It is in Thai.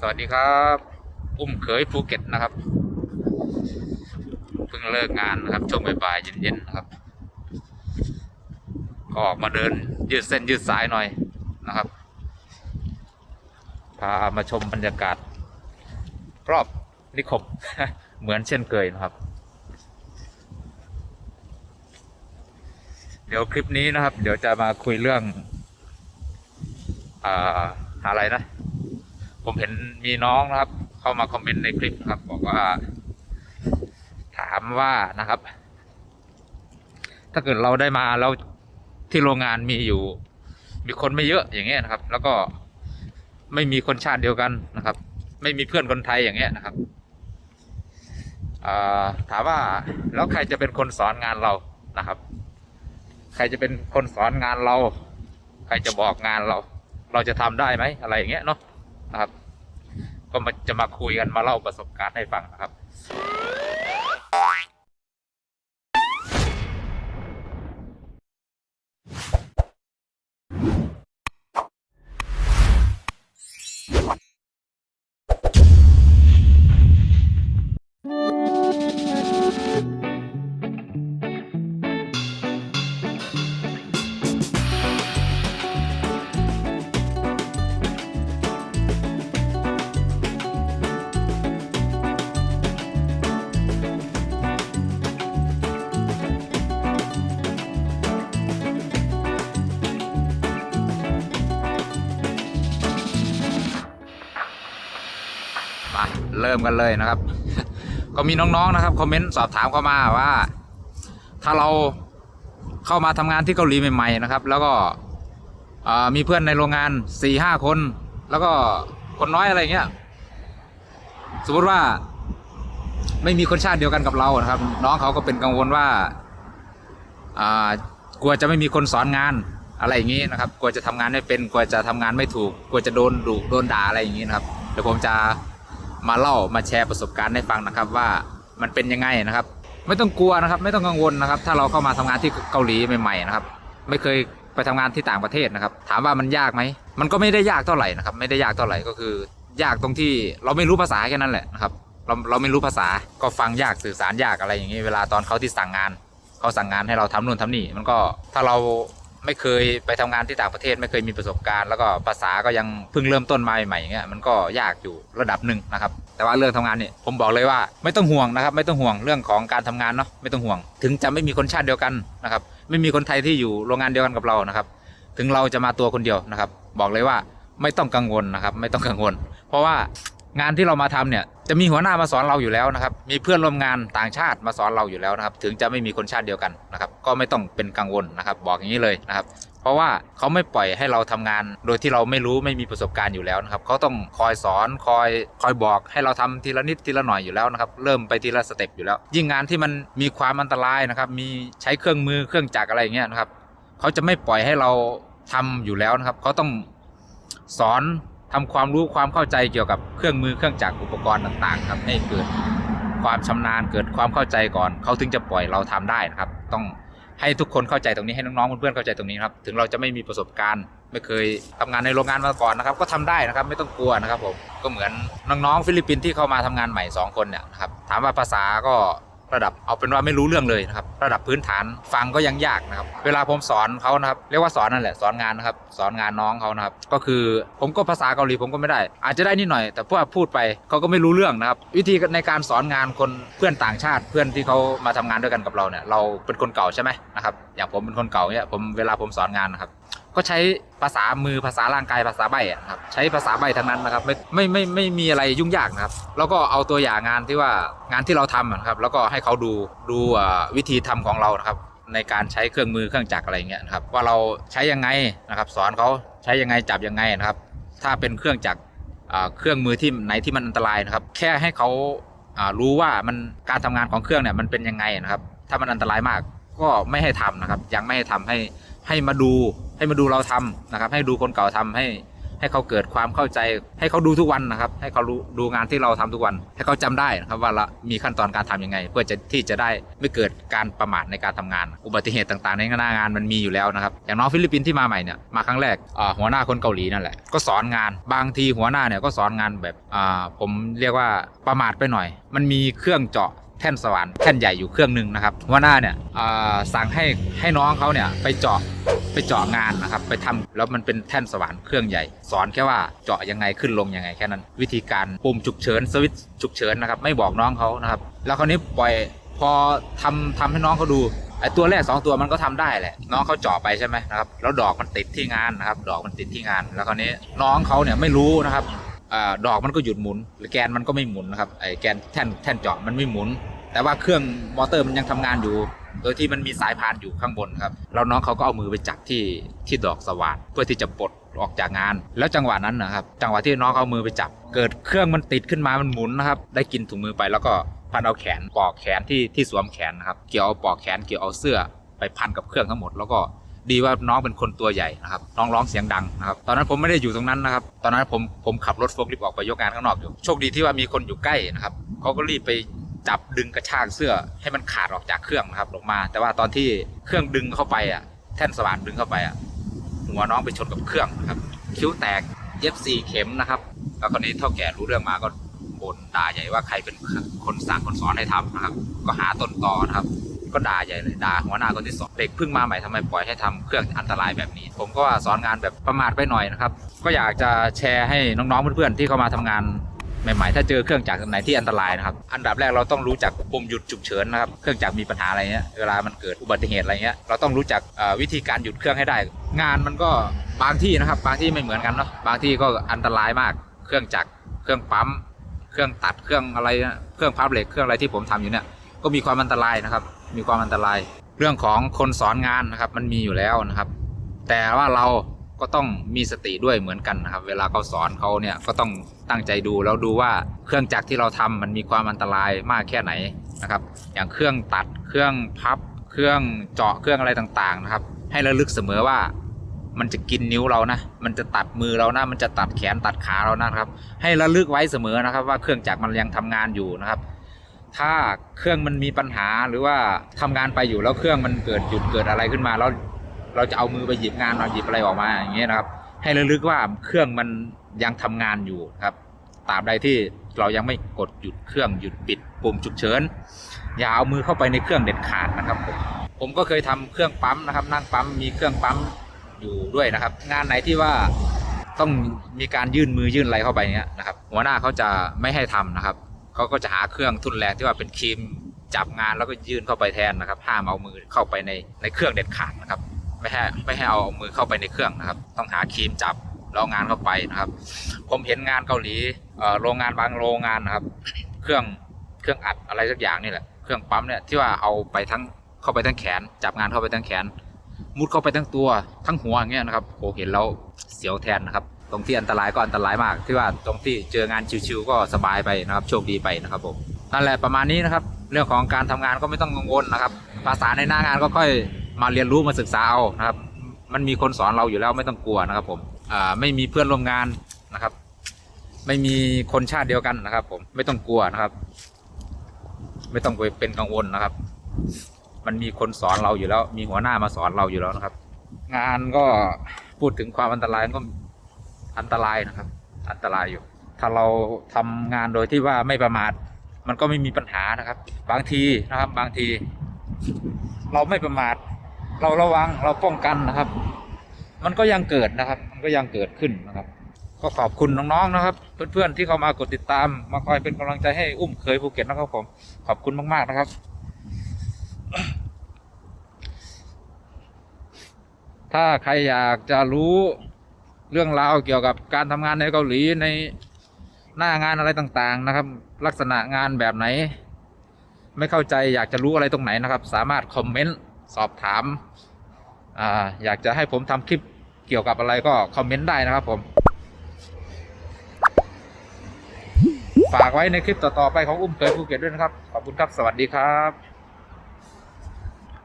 สวัสดีครับ อุ้มเขยภูเก็ตนะครับ เพิ่งเลิกงานนะครับ ช่วงบ่ายๆเย็นๆนะครับ ก็ออกมาเดินยืดเส้นยืดสายหน่อยนะครับ พามาชมบรรยากาศ รอบนิคมเหมือนเช่นเคยนะครับ เดี๋ยวคลิปนี้นะครับ เดี๋ยวจะมาคุยเรื่อง อ่า อะไรนะ ผมเห็นมีน้องนะครับ เข้ามาคอมเมนต์ในคลิปครับ บอกว่า ถามว่านะครับ ถ้าเกิดเราได้มาแล้วที่โรงงานมีอยู่ มีคนไม่เยอะอย่างเงี้ยนะครับ แล้วก็ไม่มีคนชาติเดียวกันนะครับ ไม่มีเพื่อนคนไทยอย่างเงี้ยนะครับถามว่าแล้วใครจะเป็นคนสอนงานเรานะครับ ใครจะเป็นคนสอนงานเรา ใครจะบอกงานเรา เราจะทำได้ไหมอะไรอย่างเงี้ยเนาะ นะครับ ก็มาจะมาคุยกันมาเล่าประสบการณ์ให้ฟังนะครับ มาเริ่มกันเลยนะครับ ก็มีน้องๆนะครับคอมเมนต์สอบถามเข้ามาว่า ถ้าเราเข้ามาทำงานที่เกาหลีใหม่ๆนะครับ แล้วก็มีเพื่อนในโรงงานสี่ห้าคน แล้วก็คนน้อยอะไรเงี้ยสมมติว่าไม่มีคนชาติเดียวกันกับเรานะครับ น้องเขาก็เป็นกังวลว่า กลัวจะไม่มีคนสอนงานอะไรอย่างนี้นะครับ กลัวจะทำงานไม่เป็น กลัวจะทำงานไม่ถูก กลัวจะโดนดุโดนด่าอะไรอย่างนี้นะครับ เดี๋ยวผมจะ มาเล่ามาแชร์ประสบการณ์ให้ฟังนะครับว่ามันเป็นยังไงนะครับ ไม่ต้องกลัวนะครับ ไม่ต้องกังวลนะครับ ถ้าเราเข้ามาทำงานที่เกาหลีใหม่ๆนะครับ ไม่เคยไปทำงานที่ต่างประเทศนะครับ ถามว่ามันยากไหมมันก็ไม่ได้ยากเท่าไหร่นะครับ ไม่ได้ยากเท่าไหร่ก็คือ ยากตรงที่เราไม่รู้ภาษาแค่นั้นแหละนะครับเราเราไม่รู้ภาษาก็ฟังยากสื่อสารยากอะไรอย่างนี้เวลาตอนเขาที่สั่งงานเขาสั่งงานให้เราทำนู่นทำนี่มันก็ถ้าเรา ไม่เคยไปทำงานที่ต่างประเทศไม่เคยมีประสบการณ์แล้วก็ภาษาก็ยังเพิ่งเริ่มต้นมาใหม่ๆอย่างเงี้ยมันก็ยากอยู่ระดับหนึ่งนะครับแต่ว่าเรื่องทำงานเนี่ยผมบอกเลยว่าไม่ต้องห่วงนะครับไม่ต้องห่วงเรื่องของการทำงานเนาะไม่ต้องห่วง ถึงจะไม่มีคนชาติเดียวกันนะครับไม่มีคนไทยที่อยู่โรงงานเดียวกันกับเรานะครับถึงเราจะมาตัวคนเดียวนะครับ บอกเลยว่าไม่ต้องกังวลนะครับ ไม่ต้องกังวล เพราะว่า งานที่เรามาทำเนี่ยจะมีหัวหน้ามาสอนเราอยู่แล้วนะครับ มีเพื่อนร่วมงานต่างชาติมาสอนเราอยู่แล้วนะครับ ถึงจะไม่มีคนชาติเดียวกันนะครับ ก็ไม่ต้องเป็นกังวลนะครับ บอกอย่างนี้เลยนะครับ เพราะว่าเขาไม่ปล่อยให้เราทำงาน โดยที่เราไม่รู้ไม่มีประสบการณ์อยู่แล้วนะครับเขาต้องคอยสอนคอยคอยบอกให้เราทำทีละนิดทีละหน่อยอยู่แล้วนะครับ เริ่มไปทีละสเต็ปอยู่แล้ว ยิ่งงานที่มันมีความอันตรายนะครับ มีใช้เครื่องมือเครื่องจักรอะไรอย่างเงี้ยนะครับเขาจะไม่ปล่อยให้เราทำอยู่แล้วนะครับเขาต้องสอน ทำความรู้ความเข้าใจเกี่ยวกับเครื่องมือเครื่องจักรอุปกรณ์ต่างๆ ครับให้เกิดความชำนาญเกิดความเข้าใจก่อนเขาถึงจะปล่อยเราทำได้นะครับ ต้องให้ทุกคนเข้าใจตรงนี้ให้น้องๆเพื่อนๆเข้าใจตรงนี้ครับถึงเราจะไม่มีประสบการณ์ ไม่เคยทำงานในโรงงานมาก่อนนะครับ ก็ทำได้นะครับไม่ต้องกลัวนะครับผมก็เหมือนน้องๆฟิลิปปินส์ที่เข้ามาทำงานใหม่ 2 คนเนี่ยนะครับถามว่าภาษาก็ ระดับเอาเป็นว่าไม่รู้เรื่องเลยนะครับระดับพื้นฐานฟังก็ยังยากนะครับเวลาผมสอนเขานะครับเรียกว่าสอนนั่นแหละสอนงานนะครับสอนงานน้องเขานะครับก็คือผมก็ภาษาเกาหลีผมก็ไม่ได้ อาจจะได้นิดหน่อย แต่พอพูดไปเขาก็ไม่รู้เรื่องนะครับวิธีในการสอนงานคนเพื่อนต่างชาติเพื่อนที่เขามาทำงานด้วยกันกับเราเนี่ยเราเป็นคนเก่าใช่ไหมนะครับอย่างผมเป็นคนเก่าเนี่ยผมเวลาผมสอนงานนะครับ ก็ใช้ภาษามือภาษาร่างกายภาษาใบครับใช้ภาษาใบทั้งนั้นนะครับไม่ไม่ไม่ไม่มีอะไรยุ่งยากนะครับ แล้วก็เอาตัวอย่างงานที่ว่างานที่เราทำนะครับ แล้วก็ให้เขาดูดูวิธีทำของเรานะครับ ในการใช้เครื่องมือเครื่องจักรอะไรเงี้ยนะครับ ว่าเราใช้ยังไงนะครับ สอนเขาใช้ยังไงจับยังไงนะครับ ถ้าเป็นเครื่องจักรเครื่องมือที่ไหนที่มันอันตรายนะครับ แค่ให้เขารู้ว่ามันการทำงานของเครื่องเนี่ยมันเป็นยังไงนะครับ ถ้ามันอันตรายมากก็ไม่ให้ทำนะครับ ยังไม่ให้ทำให้ ให้มาดูให้มาดูเราทำนะครับ ให้ดูคนเก่าทำให้ให้เขาเกิดความเข้าใจ ให้เขาดูทุกวันนะครับ ให้เขารู้ดูงานที่เราทำทุกวัน ให้เขาจำได้นะครับว่าเรามีขั้นตอนการทำยังไง เพื่อจะที่จะได้ไม่เกิดการประมาทในการทำงาน อุบัติเหตุต่างๆ ในหน้างานมันมีอยู่แล้วนะครับ อย่างน้องฟิลิปปินส์ที่มาใหม่เนี่ยมาครั้งแรกหัวหน้าคนเกาหลีนั่นแหละก็สอนงานบางทีหัวหน้าเนี่ยก็สอนงานแบบผมเรียกว่าประมาทไปหน่อย มันมีเครื่องเจาะ แท่นสว่านแท่นใหญ่อยู่เครื่องหนึ่งนะครับหัวหน้าเนี่ยสั่งให้ให้น้องเขาเนี่ยไปเจาะไปเจาะงานนะครับ ไปทำแล้วมันเป็นแท่นสว่านเครื่องใหญ่ สอนแค่ว่าเจาะยังไงขึ้นลงยังไงแค่นั้น วิธีการปุ่มฉุกเฉินสวิตช์ฉุกเฉินนะครับไม่บอกน้องเขานะครับ แล้วคราวนี้ปล่อยพอทำทำให้น้องเขาดูไอ้ตัวแรกสองตัวมันก็ทำได้แหละ น้องเขาเจาะไปใช่ไหมนะครับแล้วดอกมันติดที่งานนะครับ ดอกมันติดที่งาน แล้วคราวนี้น้องเขาเนี่ยไม่รู้นะครับ ดอกมันก็หยุดหมุนหรือแกนมันก็ไม่หมุนนะครับไอ้แกนแท่นแท่นเจาะมันไม่หมุน แต่ว่าเครื่องมอเตอร์มันยังทำงานอยู่ โดยที่มันมีสายพานอยู่ข้างบนครับแล้วน้องเขาก็เอามือไปจับที่ที่ดอกสว่านเพื่อที่จะปลดออกจากงาน แล้วจังหวะนั้นนะครับ จังหวะที่น้องเขาเอามือไปจับ เกิดเครื่องมันติดขึ้นมามันหมุนนะครับ ได้กินถุงมือไปแล้วก็พันเอาแขนปอกแขนที่ที่สวมแขนนะครับ เกี่ยวเอาปอกแขนเกี่ยวเอาเสื้อไปพันกับเครื่องทั้งหมด แล้วก็ ดีว่าน้องเป็นคนตัวใหญ่นะครับน้องร้องเสียงดังนะครับตอนนั้นผมไม่ได้อยู่ตรงนั้นนะครับ ตอนนั้นผมผมขับรถโฟล์คลิฟต์ออกไปยกงานข้างนอกอยู่โชคดีที่ว่ามีคนอยู่ใกล้นะครับเขาก็รีบไปจับดึงกระชากเสื้อให้มันขาดออกจากเครื่องนะครับออกมา แต่ว่าตอนที่เครื่องดึงเข้าไปอะแท่นสว่านดึงเข้าไปอะหัวน้องไปชนกับเครื่องนะครับคิ้วแตกเย็บสี่เข็มนะครับ แล้วคราวนี้เท่าแก่รู้เรื่องมาก็บ่นด่าใหญ่ว่าใครเป็นคนสั่งคนสอนให้ทำนะครับ ก็หาต้นตอนะครับ ก็ด่าใหญ่เลยด่าหัวหน้าคนที่สองเด็กเพิ่งมาใหม่ทำไมปล่อยให้ทำเครื่องอันตรายแบบนี้ ผมก็สอนงานแบบประมาทไปหน่อยนะครับก็อยากจะแชร์ให้น้องๆเพื่อนๆที่เข้ามาทำงานใหม่ๆ ถ้าเจอเครื่องจักรไหนที่อันตรายนะครับ อันดับแรกเราต้องรู้จักปุ่มหยุดฉุกเฉินนะครับ เครื่องจักรมีปัญหาอะไรเงี้ย เวลามันเกิดอุบัติเหตุอะไรเงี้ย เราต้องรู้จักวิธีการหยุดเครื่องให้ได้ งานมันก็บางที่นะครับ บางที่ไม่เหมือนกันเนาะ บางที่ก็อันตรายมาก เครื่องจักร เครื่องปั๊ม เครื่องตัด เครื่องอะไร เครื่องพับเหล็ก เครื่องอะไรที่ผมทำอยู่เนี่ย ก็มีความอันตรายนะครับ มีความอันตราย เรื่องของคนสอนงานนะครับ มันมีอยู่แล้วนะครับ แต่ว่าเราก็ต้องมีสติด้วยเหมือนกันนะครับ เวลาเขาสอนเขาเนี่ยก็ต้องตั้งใจดูแล้วดูว่าเครื่องจักรที่เราทำมันมีความอันตรายมากแค่ไหนนะครับ อย่างเครื่องตัดเครื่องพับ เครื่องเจาะเครื่องอะไรต่างๆนะครับ ให้ระลึกเสมอว่ามันจะกินนิ้วเรานะ มันจะตัดมือเรานะ มันจะตัดแขนตัดขาเรานะครับ ให้ระลึกไว้เสมอนะครับ ว่าเครื่องจักรมันยังทำงานอยู่นะครับ ถ้าเครื่องมันมีปัญหาหรือว่าทำงานไปอยู่แล้วเครื่องมันเกิดหยุดเกิดอะไรขึ้นมาแล้วเราจะเอามือไปหยิบงานเราหยิบอะไรออกมาอย่างเงี้ยนะครับ ให้ระลึกว่าเครื่องมันยังทำงานอยู่ครับตาบใดที่เรายังไม่กดหยุดเครื่องหยุดปิดปุ่มฉุกเฉินอย่าเอามือเข้าไปในเครื่องเด็ดขาดนะครับ ผมผมก็เคยทำเครื่องปั๊มนะครับ นั่งปั๊มมีเครื่องปั๊มอยู่ด้วยนะครับ งานไหนที่ว่าต้องมีการยื่นมือยื่นอะไรเข้าไปเนี้ยนะครับ หัวหน้าเขาจะไม่ให้ทำนะครับ เขาก็จะหาเครื่องทุนแรงที่ว่าเป็นครีมจับงานแล้วก็ยื่นเข้าไปแทนนะครับ ห้ามเอามือเข้าไปในในเครื่องเด็ดขาดนะครับ ไม่ให้ไม่ให้เอามือเข้าไปในเครื่องนะครับ ต้องหาครีมจับแล้วเอางานเข้าไปนะครับ ผมเห็นงานเกาหลีโรงงานบางโรงงานนะครับ เครื่องเครื่องอัดอะไรสักอย่างนี่แหละ เครื่องปั๊มเนี่ยที่ว่าเอาไปทั้งเข้าไปทั้งแขน จับงานเข้าไปทั้งแขน มุดเข้าไปทั้งตัวทั้งหัวอย่างเงี้ยนะครับโหเห็นแล้วเสียวแทนนะครับ ตรงที่อันตรายก็อันตรายมาก ที่ว่าตรงที่เจองานชิวๆก็สบายไปนะครับ โชคดีไปนะครับผมนั่นแหละประมาณนี้นะครับ เรื่องของการทำงานก็ไม่ต้องกังวลนะครับ ภาษาในหน้างานก็ค่อยมาเรียนรู้มาศึกษาเอานะครับ มันมีคนสอนเราอยู่แล้วไม่ต้องกลัวนะครับ ผมอ่าไม่มีเพื่อนร่วมงานนะครับ ไม่มีคนชาติเดียวกันนะครับ ผมไม่ต้องกลัวนะครับ ไม่ต้องไปเป็นกังวลนะครับ มันมีคนสอนเราอยู่แล้ว มีหัวหน้ามาสอนเราอยู่แล้วนะครับ งานก็พูดถึงความอันตรายก็ อันตรายนะครับ อันตรายอยู่ ถ้าเราทำงานโดยที่ว่าไม่ประมาทมันก็ไม่มีปัญหานะครับ บางทีนะครับบางที เราไม่ประมาทเราระวังเราป้องกันนะครับ มันก็ยังเกิดนะครับ มันก็ยังเกิดขึ้นนะครับ ก็ขอบคุณน้องๆนะครับ เพื่อนๆที่เข้ามากดติดตาม มาคอยเป็นกำลังใจให้อุ้มเคยภูเก็ตนะครับผมขอบคุณมากๆนะครับ ถ้าใครอยากจะรู้ เรื่องราวเกี่ยวกับการทำงานในเกาหลีในหน้างานอะไรต่างๆนะครับ ลักษณะงานแบบไหน ไม่เข้าใจอยากจะรู้อะไรตรงไหนนะครับ สามารถคอมเมนต์สอบถามอาอยากจะให้ผมทำคลิปเกี่ยวกับอะไรก็คอมเมนต์ได้นะครับผม ฝากไว้ในคลิปต่อๆไปของอุ้มเคยภูเก็ตด้วยนะครับ ขอบคุณครับ สวัสดีครับ